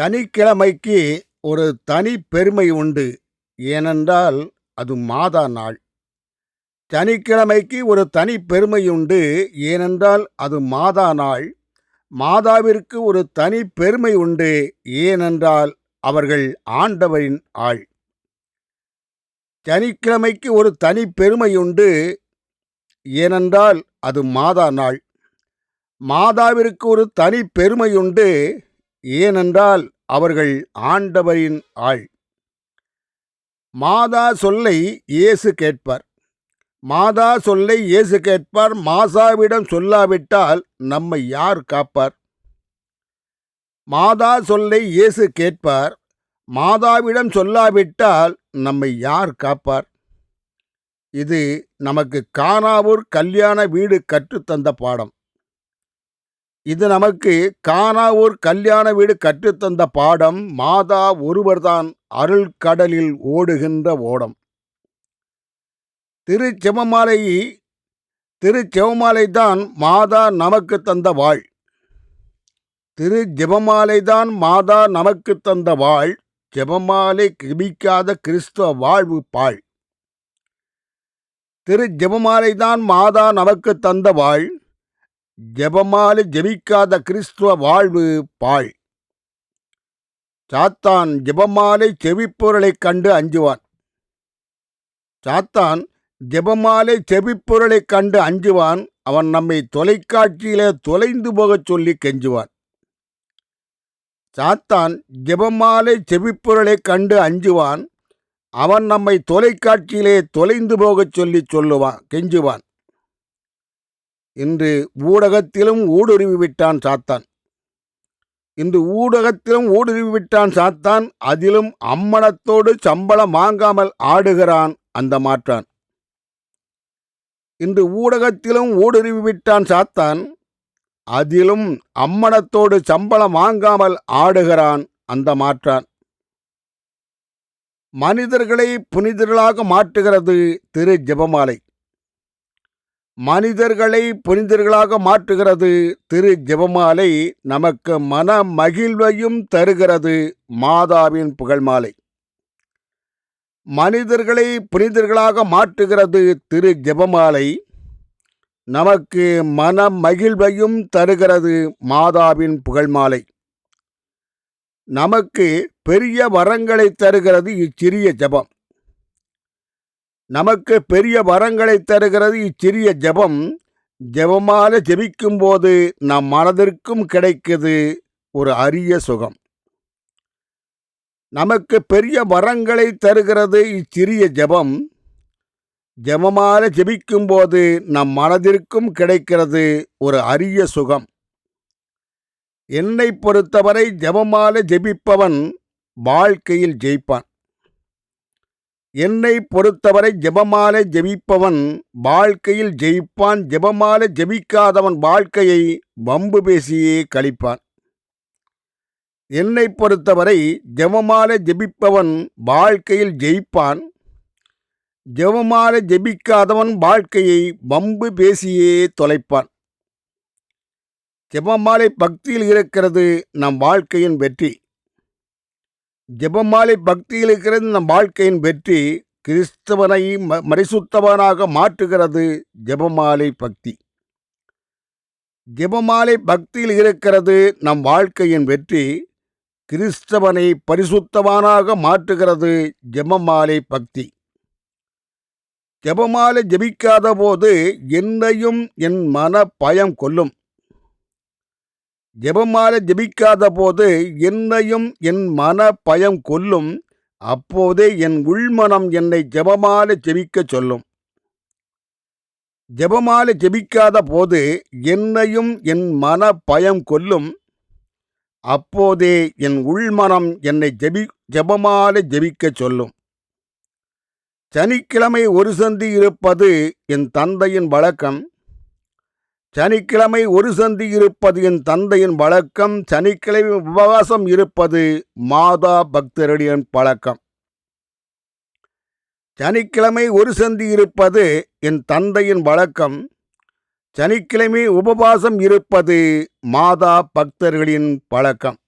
சனிக்கிழமைக்கு ஒரு தனி பெருமை உண்டு. ஏனென்றால் அது மாதா நாள். சனிக்கிழமைக்கு ஒரு தனி பெருமை உண்டு. ஏனென்றால் அது மாதா நாள். மாதாவிற்கு ஒரு தனி பெருமை உண்டு. ஏனென்றால் அவர்கள் ஆண்டவரின் ஆள். சனிக்கிழமைக்கு ஒரு தனி பெருமை உண்டு. ஏனென்றால் அது மாதா நாள். மாதாவிற்கு ஒரு தனி பெருமை உண்டு. ஏனென்றால் அவர்கள் ஆண்டவரின் ஆள். மாதா சொல்லை இயேசு கேட்பார். மாதா சொல்லை இயேசு கேட்பார். மாசாவிடம் சொல்லாவிட்டால் நம்மை யார் காப்பார்? மாதா சொல்லை இயேசு கேட்பார். மாதாவிடம் சொல்லாவிட்டால் நம்மை யார் காப்பார்? இது நமக்கு காணாவூர் கல்யாண வீடு கற்றுத்தந்த பாடம். இது நமக்கு கானாவூர் கல்யாண வீடு கற்றுத்தந்த பாடம் மாதா ஒருவர்தான் அருள் கடலில் ஓடுகின்ற ஓடம். திருச்செவமாலை திருச்செவமாலை தான் மாதா நமக்கு தந்த வாழ். திரு ஜெபமாலை தான் மாதா நமக்கு தந்த வாழ் ஜெபமாலை கிபிக்காத கிறிஸ்துவ வாழ்வு பாழ். திரு ஜெபமாலை தான் மாதா நமக்கு தந்த வாழ் ஜெபமாலை ஜெபிக்காத கிறிஸ்துவ வாழ்வு பாழ். சாத்தான் ஜெபமாலை செவிப்பொருளைக் கண்டு அஞ்சுவான். சாத்தான் ஜெபமாலை செவிப்பொருளைக் கண்டு அஞ்சுவான். அவன் நம்மை தொலைக்காட்சியிலே தொலைந்து போகச் சொல்லி கெஞ்சுவான். சாத்தான் ஜெபமாலை செவிப்பொருளைக் கண்டு அஞ்சுவான். அவன் நம்மை தொலைக்காட்சியிலே தொலைந்து போகச் சொல்லி சொல்லுவான் கெஞ்சுவான். இன்று ஊடகத்திலும் ஊடுருவி விட்டான் சாத்தான். இன்று ஊடகத்திலும் ஊடுருவி விட்டான் சாத்தான் அதிலும் அம்மனத்தோடு சம்பளம் வாங்காமல் ஆடுகிறான் அந்த மாற்றான். இன்று ஊடகத்திலும் ஊடுருவி விட்டான் சாத்தான் அதிலும் அம்மனத்தோடு சம்பளம் வாங்காமல் ஆடுகிறான் அந்த மாற்றான். மனிதர்களை புனிதர்களாக மாற்றுகிறது திரு ஜெபமாலை. மனிதர்களை புனிதர்களாக மாற்றுகிறது திரு ஜெபமாலை நமக்கு மன மகிழ்வையும் தருகிறது மாதாவின் புகழ்மாலை மனிதர்களை புனிதர்களாக மாற்றுகிறது திரு ஜெபமாலை நமக்கு மன மகிழ்வையும் தருகிறது மாதாவின் புகழ்மாலை நமக்கு பெரிய வரங்களை தருகிறது இச்சிறிய ஜெபம். நமக்கு பெரிய வரங்களை தருகிறது. இச்சிறிய ஜெபம். ஜெபமால ஜெபிக்கும் போது நம் மனதிற்கும் கிடைக்குது ஒரு அரிய சுகம். நமக்கு பெரிய வரங்களை தருகிறது இச்சிறிய ஜெபம். ஜெபமால ஜெபிக்கும் போது நம் மனதிற்கும் கிடைக்கிறது ஒரு அரிய சுகம். என்னை பொறுத்தவரை ஜெபமால ஜெபிப்பவன் வாழ்க்கையில் ஜெயிப்பான். என்னை பொறுத்தவரை ஜெபமாலை ஜெபிப்பவன் வாழ்க்கையில் ஜெயிப்பான் ஜெபமாலை ஜெபிக்காதவன் வாழ்க்கையை வம்பு பேசியே கழிப்பான். என்னை பொறுத்தவரை ஜெபமாலை ஜெபிப்பவன் வாழ்க்கையில் ஜெயிப்பான் ஜெபமாலை ஜெபிக்காதவன் வாழ்க்கையை வம்பு பேசியே தொலைப்பான். ஜெபமாலை பக்தியில் இருக்கிறது நம் வாழ்க்கையின் வெற்றி. ஜெபமாலை பக்தியில் இருக்கிறது நம் வாழ்க்கையின் வெற்றி கிறிஸ்தவனை ம- மரிசுத்தவனாக மாற்றுகிறது ஜெபமாலை பக்தி. ஜெபமாலை பக்தியில் இருக்கிறது நம் வாழ்க்கையின் வெற்றி கிறிஸ்தவனை பரிசுத்தவானாக மாற்றுகிறது ஜெபமாலை பக்தி. ஜெபமாலை ஜெபிக்காத போது என்னையும் என் மன பயம் கொல்லும். ஜெபமாலை ஜெபிக்காத போது என்னையும் என் மன பயம் கொல்லும். அப்போதே என் உள்மனம் என்னை ஜெபமாலை ஜெபிக்கச் சொல்லும். ஜெபமாலை ஜெபிக்காத போது என்னையும் என் மன பயம் கொல்லும். அப்போதே என் உள்மனம் என்னை ஜெபி ஜெபமாலை ஜெபிக்கச் சொல்லும். சனிக்கிழமை ஒரு சந்தி இருப்பது என் தந்தையின் வழக்கம். சனிக்கிழமை ஒரு சந்தி இருப்பது என் தந்தையின் வழக்கம். சனிக்கிழமை உபவாசம் இருப்பது மாதா பக்தருடைய பழக்கம். சனிக்கிழமை ஒரு சந்தி இருப்பது என் தந்தையின் வழக்கம். சனிக்கிழமை உபவாசம் இருப்பது மாதா பக்தர்களின் பழக்கம்.